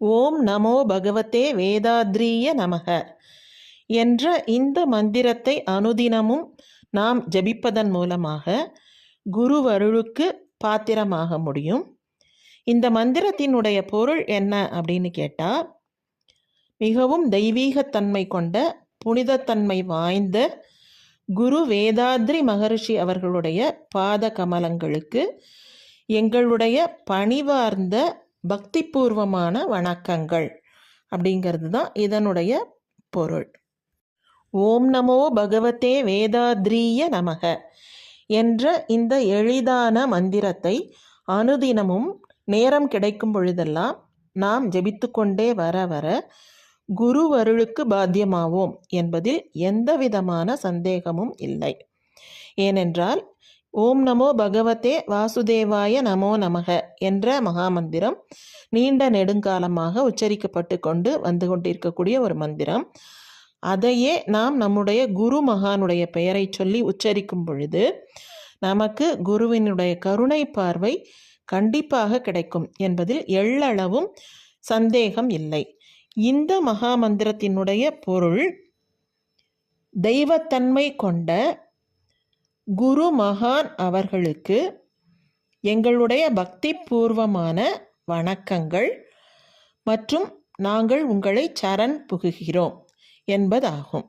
ஓம் நமோ பகவதே வேதாத்ரீய நமக. என்ற இந்த மந்திரத்தை அனுதினமும் நாம் ஜபிப்பதன் மூலமாக குருவருளுக்கு பாத்திரமாக முடியும். இந்த மந்திரத்தினுடைய பொருள் என்ன அப்படின்னு கேட்டால் மிகவும் தெய்வீகத்தன்மை கொண்ட புனிதத்தன்மை வாய்ந்த குரு வேதாத்ரி மகரிஷி அவர்களுடைய பாத கமலங்களுக்கு எங்களுடைய பணிவார்ந்த பக்திபூர்வமான வணக்கங்கள் அப்படிங்கிறது தான் இதனுடைய பொருள். ஓம் நமோ பகவதே வேதாத்ரீய நமக என்ற இந்த எளிதான மந்திரத்தை அனுதினமும் நேரம் கிடைக்கும் பொழுதெல்லாம் நாம் ஜெபித்துக்கொண்டே வர வர குருவருளுக்கு பாத்தியமாவோம் என்பதில் எந்த விதமான சந்தேகமும் இல்லை. ஏனென்றால் ஓம் நமோ பகவதே வாசுதேவாய நமோ நமக என்ற மகாமந்திரம் நீண்ட நெடுங்காலமாக உச்சரிக்கப்பட்டு கொண்டு வந்து கொண்டிருக்கக்கூடிய ஒரு மந்திரம். அதையே நாம் நம்முடைய குரு மகானுடைய பெயரை சொல்லி உச்சரிக்கும் பொழுது நமக்கு குருவினுடைய கருணை பார்வை கண்டிப்பாக கிடைக்கும் என்பதில் எள்ளளவும் சந்தேகம் இல்லை. இந்த மகா மந்திரத்தினுடைய பொருள் தெய்வத்தன்மை கொண்ட குரு மகான் அவர்களுக்கு எங்களுடைய பக்தி பூர்வமான வணக்கங்கள் மற்றும் நாங்கள் உங்களை சரண் புகுகிறோம் என்பதாகும்.